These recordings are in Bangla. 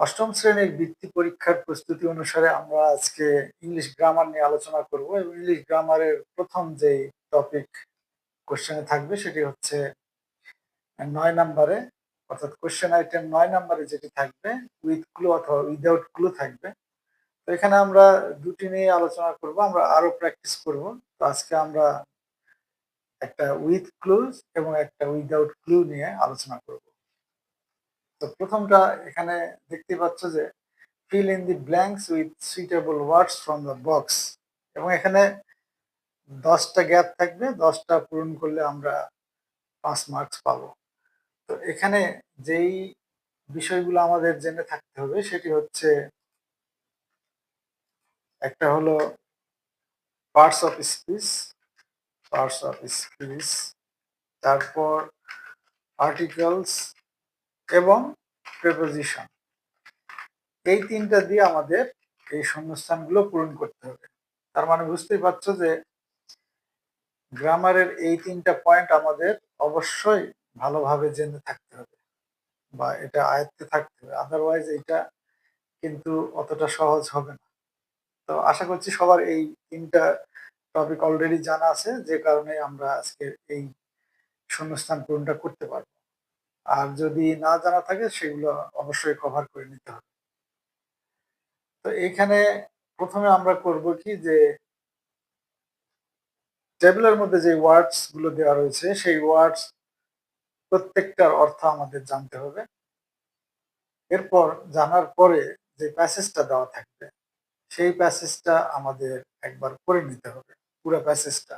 অষ্টম শ্রেণির বৃত্তি পরীক্ষার প্রস্তুতি অনুসারে আমরা আজকে ইংলিশ গ্রামার নিয়ে আলোচনা করব এবং ইংলিশ গ্রামারের প্রথম যে টপিক কোশ্চেনে থাকবে সেটি হচ্ছে নয় নাম্বারে, অর্থাৎ কোশ্চেন আইটেম নয় নাম্বারে যেটি থাকবে উইথ ক্লু অথবা উইদাউট ক্লু থাকবে। তো এখানে আমরা দুটি নিয়ে আলোচনা করব, আমরা আরও প্র্যাকটিস করব। তো আজকে আমরা একটা উইথ ক্লুজ এবং একটা উইদাউট ক্লু নিয়ে আলোচনা করব। তো প্রথমটা এখানে দেখতে পাচ্ছ যে fill in the blanks with suitable words from the box এবং এখানে দশটা গ্যাপ থাকবে, দশটা পূরণ করলে আমরা পাঁচ মার্কস পাবো। তো এখানে যেই বিষয়গুলো আমাদের জেনে থাকতে হবে সেটি হচ্ছে একটা হলো parts of speech parts of speech তারপর আর্টিকেলস এবং প্রেপোজিশন এই তিনটা দিয়ে আমাদের এই শূন্যস্থানগুলো পূরণ করতে হবে। তার মানে বুঝতেই পারছ যে গ্রামারের এই তিনটা পয়েন্ট আমাদের অবশ্যই ভালোভাবে জেনে থাকতে হবে বা এটা আয়ত্তে থাকতে হবে। আদারওয়াইজ এটা কিন্তু অতটা সহজ হবে না। তো আশা করছি সবার এই তিনটা টপিক অলরেডি জানা আছে, যে কারণে আমরা আজকে এই শূন্যস্থান পূরণটা করতে পারব। আর যদি না জানা থাকে, সেগুলো অবশ্যই কভার করে নিতে হবে। তো এখানে প্রথমে আমরা করব কি যে, টেবিলের মধ্যে যে ওয়ার্ডসগুলো দেওয়া রয়েছে, সেই ওয়ার্ডস প্রত্যেকটার অর্থ আমাদের জানতে হবে। এরপর জানার পরে যে প্যাসেজটা দেওয়া থাকবে, সেই প্যাসেজটা আমাদের একবার পড়ে নিতে হবে। পুরো প্যাসেজটা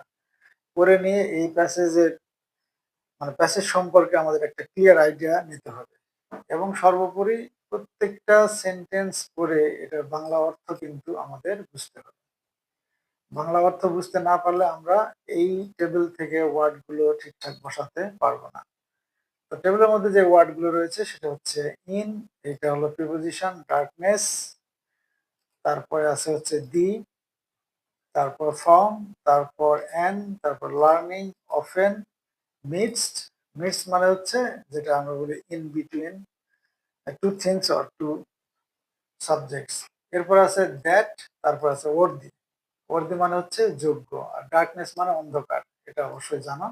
পড়ে নিয়ে এই প্যাসেজের মানে প্যাসেজ সম্পর্কে আমাদের একটা ক্লিয়ার আইডিয়া নিতে হবে। এবং সর্বোপরি প্রত্যেকটা সেন্টেন্স পড়ে এটার বাংলা অর্থ কিন্তু আমাদের বুঝতে হবে। বাংলা অর্থ বুঝতে না পারলে আমরা এই টেবিল থেকে ওয়ার্ডগুলো ঠিকঠাক বসাতে পারব না। তো টেবিলের মধ্যে যে ওয়ার্ডগুলো রয়েছে সেটা হচ্ছে ইন এটা হলো প্রিপোজিশন ডার্কনেস তারপরে আছে হচ্ছে দি তারপর ফর্ম তারপর অ্যান তারপর লার্নিং অফেন মিক্সড মিক্সড মানে হচ্ছে যেটা আমরা বলি in between two things or two subjects এরপর আছে দ্যাট তারপর আছে ওর্দি ওর্দি মানে হচ্ছে যোগ্য, আর ডার্কনেস মানে অন্ধকার, এটা অবশ্যই জানো।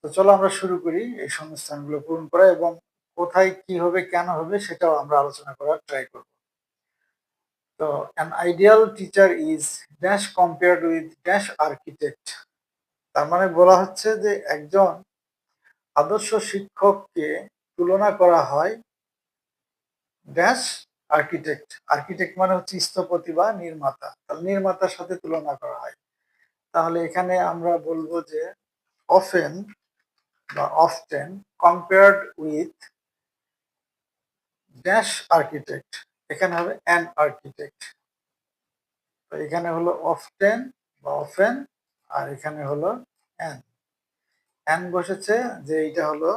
তো চলো আমরা শুরু করি এই সংস্থানগুলো পূরণ করা এবং কোথায় কি হবে, কেন হবে, সেটাও আমরা আলোচনা করার ট্রাই করব। তো an ideal teacher is dash compared with dash architect তার মানে বলা হচ্ছে যে একজন আদর্শ শিক্ষককে তুলনা করা হয় ড্যাশ আর্কিটেক্ট। আর্কিটেক্ট মানে হচ্ছে স্থপতি বা নির্মাতা। তাহলে নির্মাতার সাথে তুলনা করা হয়। তাহলে এখানে আমরা বলব যে অফেন বা often compared with dash architect. এখানে হবে অ্যান আর্কিটেক্ট তো এখানে হলো অফটেন বা অফেন আর এখানে হলো অ্যান অ্যান বসেছে যে এইটা হলো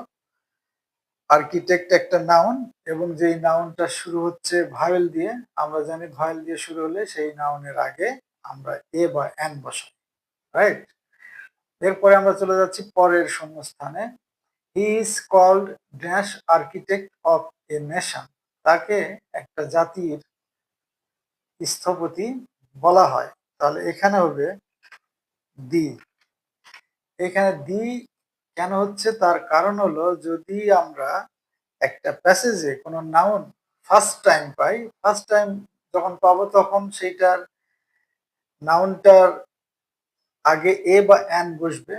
আর্কিটেক্ট একটা নাউন এবং যেই নাউনটা শুরু হচ্ছে ভায়েল দিয়ে, আমরা জানি ভায়েল দিয়ে শুরু হলে সেই নাউনের আগে আমরা এ বা অ্যান বসাই রাইট এরপরে আমরা চলে যাচ্ছি পরের শূন্যস্থানে he is called dash architect of a nation তাকে একটা জাতির স্থপতি বলা হয়। তাহলে এখানে হবে দি এখানে দি কেন হচ্ছে? তার কারণ হলো যদি আমরা একটা প্যাসেজে কোনো নাউন ফার্স্ট টাইম পাই ফার্স্ট টাইম যখন পাবো তখন সেইটার নাউনটার আগে এ বা অ্যান বসবে।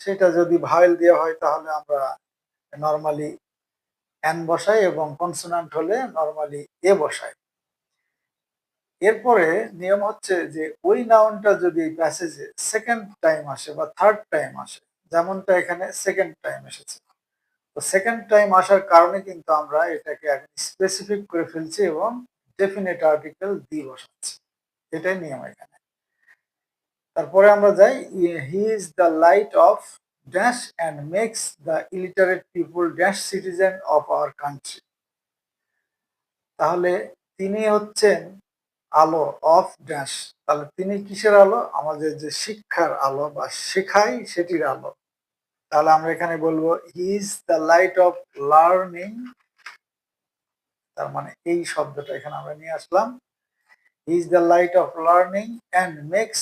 সেটা যদি ভাওয়েল দেওয়া হয় তাহলে আমরা নর্মালি অ্যান বসাই এবং কনসোনান্ট হলে নর্মালি এ বসাই। এরপরে নিয়ম হচ্ছে যে ওই নাউনটা যদি এই প্যাসেজে সেকেন্ড টাইম আসে বা থার্ড টাইম আসে, যেমনটা এখানে সেকেন্ড টাইম এসেছে। তো সেকেন্ড টাইম আসার কারণে কিন্তু আমরা এটাকে স্পেসিফিক করে ফেলছি এবং ডেফিনেট আর্টিকেল দি বসাচ্ছি। এটাই নিয়ম এখানে। তারপরে আমরা যাই he is the light of dash and makes the illiterate people dash citizen of our country তাহলে তিনি হচ্ছেন আলো অফ ড্যাশ। তাহলে তিনি কিসের আলো? আমাদের যে শিক্ষার আলো বা শেখাই সেটির আলো। তাহলে আমরা এখানে বলব is the light of learning তার মানে এই শব্দটা এখানে আমরা নিয়ে আসলাম। Is the light of learning and makes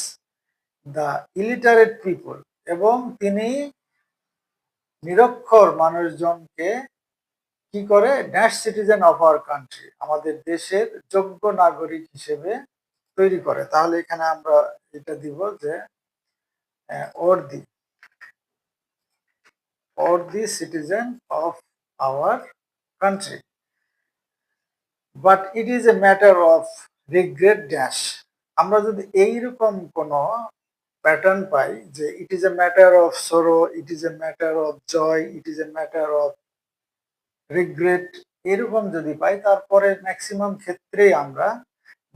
the illiterate people এবং তিনি নিরক্ষর মানুষজনকে কি করে dash citizen of our country আমাদের দেশের যোগ্য নাগরিক হিসেবে তৈরি করে তাহলে এখানে আমরা এটা দিব যে or the or the citizen of our country. But it is a matter of regret dash. আমরা যদি এইরকম কোন প্যাটার্ন পাই যে it is a matter of sorrow it is a matter of joy it is a matter of regret এরকম যদি পাই, তারপরে ম্যাক্সিমাম ক্ষেত্রেই আমরা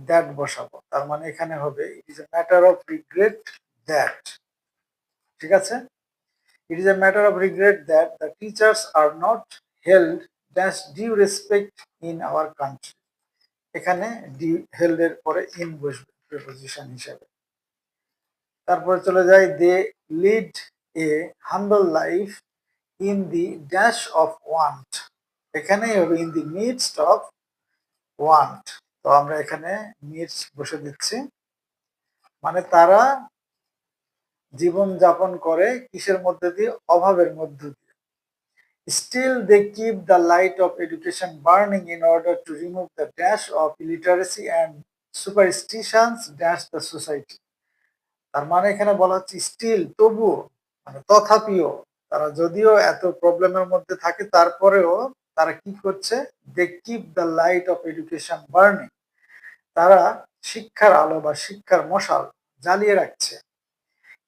দ্যাট বসাবো। তার মানে এখানে হবে it is a matter of regret that ঠিক আছে? It is a matter of regret that the teachers R not held dash due respect in our country এখানে ডি হেল্ড এর পরে ইন বসবে প্রিপোজিশন হিসাবে। তারপরে চলে যায় they lead a humble life in the dash of want এখানেই হবে in the midst of want তো আমরা এখানে মিডস বসে দিচ্ছি। মানে তারা জীবন যাপন করে কিসের মধ্যে দিয়ে? অভাবের মধ্যে দিয়ে। Still they keep the light of education burning in order to remove the dash of illiteracy and superstitions dash the society তার মানে এখানে বলা হচ্ছে স্টিল তবুও মানে তথাপিও, তারা যদিও এত প্রবলেমের মধ্যে থাকে, তারপরেও তারা কি করছে? They keep the light of education burning তারা শিক্ষার আলো বা শিক্ষার মশাল জ্বালিয়ে রাখছে।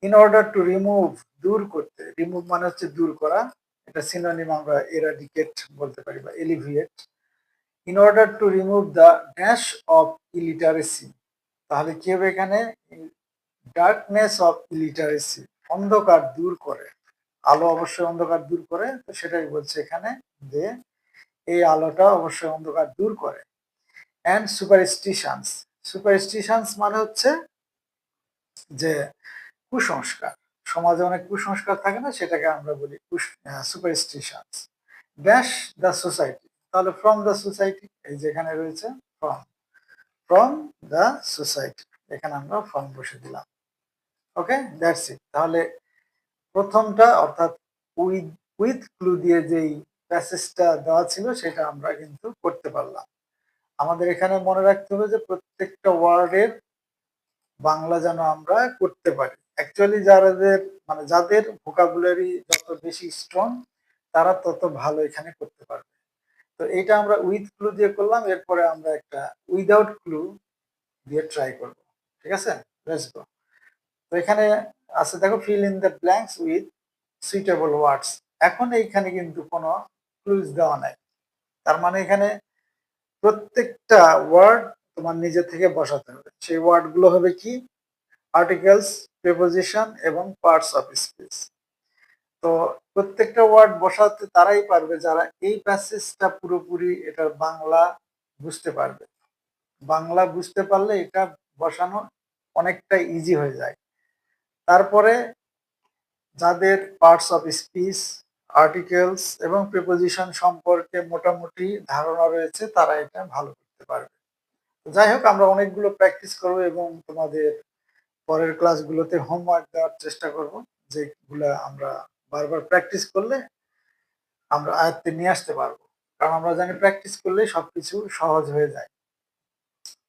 ইন অর্ডার টু রিমুভ দূর করতে রিমুভ মানে হচ্ছে দূর করা। এটা সিনোনিম আমরা এরাডিকেট বলতে পারি বা alleviate in order to remove the dash of illiteracy তাহলে কি হবে এখানে? ডার্কনেস অফ ইলিটারেসি অন্ধকার দূর করে। আলো অবশ্যই অন্ধকার দূর করে, তো সেটাই বলছে এখানে যে এই আলোটা অবশ্যই অন্ধকার দূর করে। অ্যান্ড সুপারস্টিশনস সুপারস্টিশনস মানে হচ্ছে যে কুসংস্কার। সমাজে অনেক কুসংস্কার থাকে না, সেটাকে আমরা বলি সুপারস্টিশন ড্যাশ দ্য সোসাইটি তাহলে ফ্রম দ্য সোসাইটি এই যেখানে রয়েছে ফ্রম ফ্রম দ্য সোসাইটি এখানে আমরা ফ্রম বসে দিলাম। ওকে দ্যাটস ইট তাহলে প্রথমটা অর্থাৎ উইথ উইথ ক্লু দিয়ে যেই প্যাসেজটা দেওয়া ছিল, সেটা আমরা কিন্তু করতে পারলাম। আমাদের এখানে মনে রাখতে হবে যে প্রত্যেকটা ওয়ার্ডের বাংলা যেন আমরা করতে পারি। অ্যাকচুয়ালি যাদের মানে যাদের ভোকাবুলারি যত বেশি স্ট্রং তারা তত ভালো এখানে করতে পারবে। তো এইটা আমরা উইথ ক্লু দিয়ে করলাম, এরপরে আমরা একটা উইদাউট ক্লু দিয়ে ট্রাই করব। ঠিক আছে? তো এখানে আছে, দেখো fill in the blanks with suitable words এখন এইখানে কিন্তু কোনো ক্লুজ দেওয়া নাই। তার মানে এখানে প্রত্যেকটা ওয়ার্ড তোমার নিজে থেকে বসাতে হবে। সেই ওয়ার্ডগুলো হবে কি? আর্টিকেলস প্রেপোজিশন এবং পার্টস অফ স্পিচ তো প্রত্যেকটা ওয়ার্ড বসাতে তারাই পারবে যারা এই প্যাসেজটা পুরোপুরি এটার বাংলা বুঝতে পারবে। বাংলা বুঝতে পারলে এটা বসানো অনেকটা ইজি হয়ে যায়। তারপরে যাদের পার্টস অফ স্পিচ আর্টিকেলস এবং প্রিপোজিশন সম্পর্কে মোটামুটি ধারণা রয়েছে, তারা এটা ভালো করতে পারবে। যাই হোক, আমরা অনেকগুলো প্র্যাকটিস করব এবং তোমাদের পরের ক্লাসগুলোতে হোমওয়ার্ক দেওয়ার চেষ্টা করব, যেগুলো আমরা বারবার প্র্যাকটিস করলে আমরা আয়ত্তে নিয়ে আসতে পারব। কারণ আমরা জানি প্র্যাকটিস করলে সবকিছু সহজ হয়ে যায়।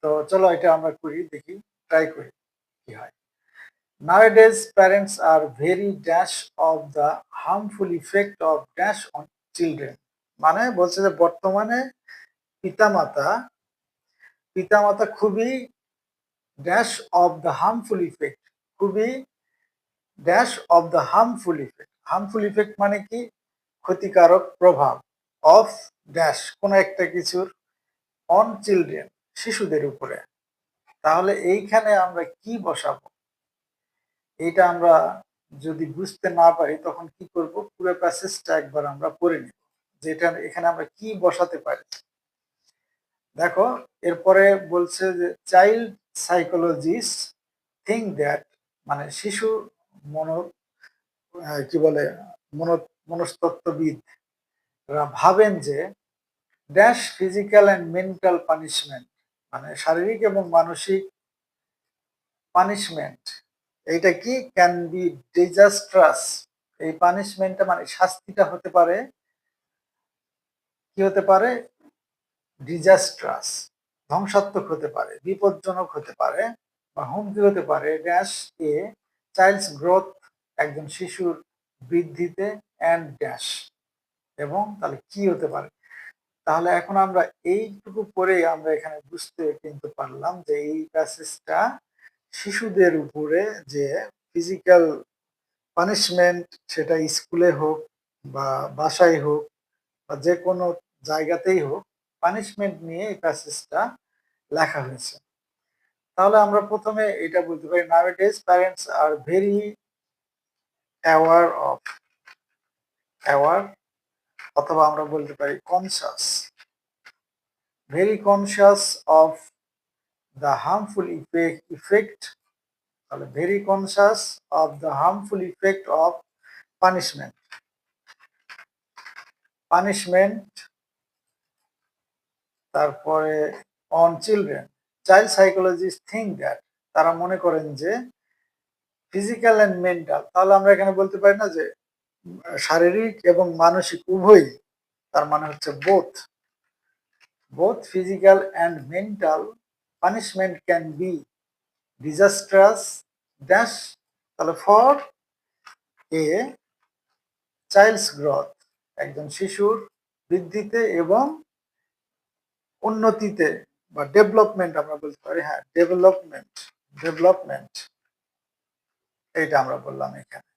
তো চলো এটা আমরা করি, দেখি ট্রাই করি, কি হয়। Nowadays, parents are very dash of the harmful effect of dash on children. মানে বলছে যে বর্তমানে পিতামাতা পিতামাতা খুবই dash of the harmful effect খুবই dash of the harmful effect harmful effect মানে কি? ক্ষতিকারক প্রভাব অফ ড্যাশ কোনো একটা কিছুর অন চিলড্রেন শিশুদের উপরে। তাহলে এইখানে আমরা কি বসাবো? এইটা আমরা যদি বুঝতে না পারি, তখন কি করব? পুরো প্যাসেজটা একবার আমরা পড়ে নিব। যেটা এখানে আমরা কি বসাতে পারি? দেখো, এরপরে বলছে যে চাইল্ড সাইকোলজিস্ট থিঙ্ক দ্যাট মানে শিশু মন কি বলে, মন মনস্তত্ত্ববিদরা ভাবেন যে dash physical and mental punishment মানে শারীরিক এবং মানসিক পানিশমেন্ট এইটা কি? ক্যান বি ডিজাস্ট্রাস এই পানিশমেন্টটা মানে শাস্তিটা হতে পারে। কি হতে পারে? ডিজাস্ট্রাস ধ্বংসাত্মক হতে পারে, বিপজ্জনক হতে পারে বা হুমকি হতে পারে। ড্যাশ এ চাইল্ডস গ্রোথ একজন শিশুর বৃদ্ধিতে অ্যান্ড ড্যাশ এবং তাহলে কি হতে পারে? তাহলে এখন আমরা এইটুকু পরে আমরা এখানে বুঝতে কিন্তু পারলাম যে এই প্যাসেজটা শিশুদের উপরে যে ফিজিক্যাল পানিশমেন্ট সেটা স্কুলে হোক বা বাসায় হোক বা যে কোনো জায়গাতেই হোক পানিশমেন্ট নিয়ে এই প্যাসেজটা লেখা হয়েছে। তাহলে আমরা প্রথমে এটা বলতে পারি nowadays parents are very aware of aware অথবা আমরা বলতে পারি conscious very conscious of the harmful effect effect তাহলে very conscious of the harmful effect of punishment punishment তারপরে on children child psychologist think that তারা মনে করেন যে ফিজিক্যাল অ্যান্ড মেন্টাল তাহলে আমরা এখানে বলতে পারি না যে শারীরিক এবং মানসিক উভয়ই, তার মানে হচ্ছে both both physical and mental punishment can be disastrous dash তাহলে ফর এ চাইল্ডস গ্রথ একজন শিশুর বৃদ্ধিতে এবং উন্নতিতে বা ডেভেলপমেন্ট আমরা বলতে পারি হ্যাঁ ডেভেলপমেন্ট ডেভেলপমেন্ট এইটা আমরা বললাম এখানে।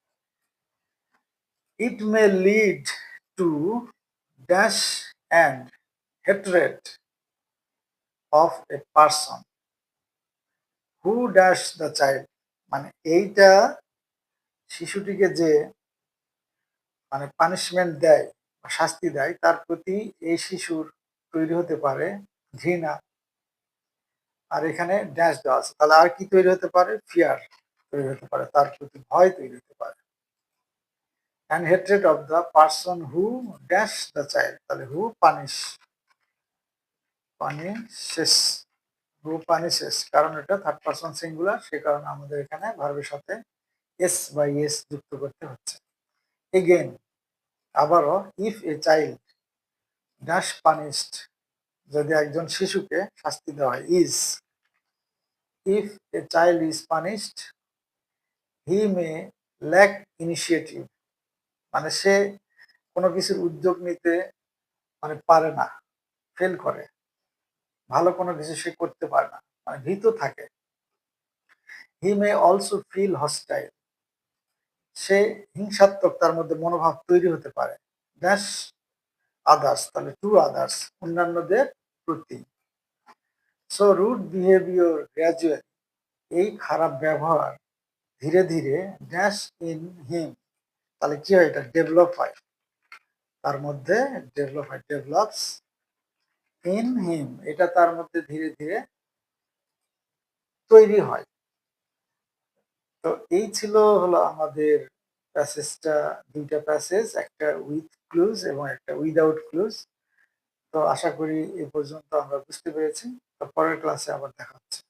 It may lead to dash and hatred of a person who dash the child মানে এইটা শিশুটিকে যে মানে পানিশমেন্ট দেয় বা শাস্তি দেয়, তার প্রতি এই শিশুর তৈরি হতে পারে ঘৃণা। আর এখানে ড্যাশ দেওয়া আছে। তাহলে আর কি তৈরি হতে পারে? ফিয়ার তৈরি হতে পারে। তার প্রতি ভয় তৈরি হতে পারে। And hatred of the person who dash the child তাহলে হু পানিশ পানিশেস হু পানিশেস কারণ এটা থার্ড পার্সন সিঙ্গুলার সে কারণে আমাদের এখানে ভার্বের সাথে এস বাই এস যুক্ত করতে হচ্ছে। এগেন আবারও if a child dash punished যদি একজন শিশুকে শাস্তি দেওয়া হয় is if a child is punished he may lack initiative মানে সে কোনো কিছুর উদ্যোগ নিতে মানে পারে না ফেল করে। ভালো কোনো কিছু সে করতে পারে না। মানে ভীত থাকে। He may also feel hostile সে হিংসাত্মক, তার মধ্যে মনোভাব তৈরি হতে পারে। ড্যাশ আদার্স তাহলে টু আদার্স অন্যান্যদের প্রতি। সো রুট বিহেভিয়ার গ্র্যাজুয়াল এই খারাপ ব্যবহার, ধীরে ধীরে ড্যাশ ইন হিম তাহলে কি হয়? এটা ডেভেলপ হয়। তার মধ্যে ডেভেলপ হয় ডেভেলপস ইন হিম, এটা তার মধ্যে ধীরে ধীরে তৈরি হয়। তো এই ছিল হলো আমাদের প্যাসেজটা, দুইটা প্যাসেজ, একটা উইথ ক্লুজ এবং একটা উইদাউট ক্লুজ তো আশা করি এ পর্যন্ত আমরা বুঝতে পেরেছি। তো পরের ক্লাসে আবার দেখা হচ্ছে।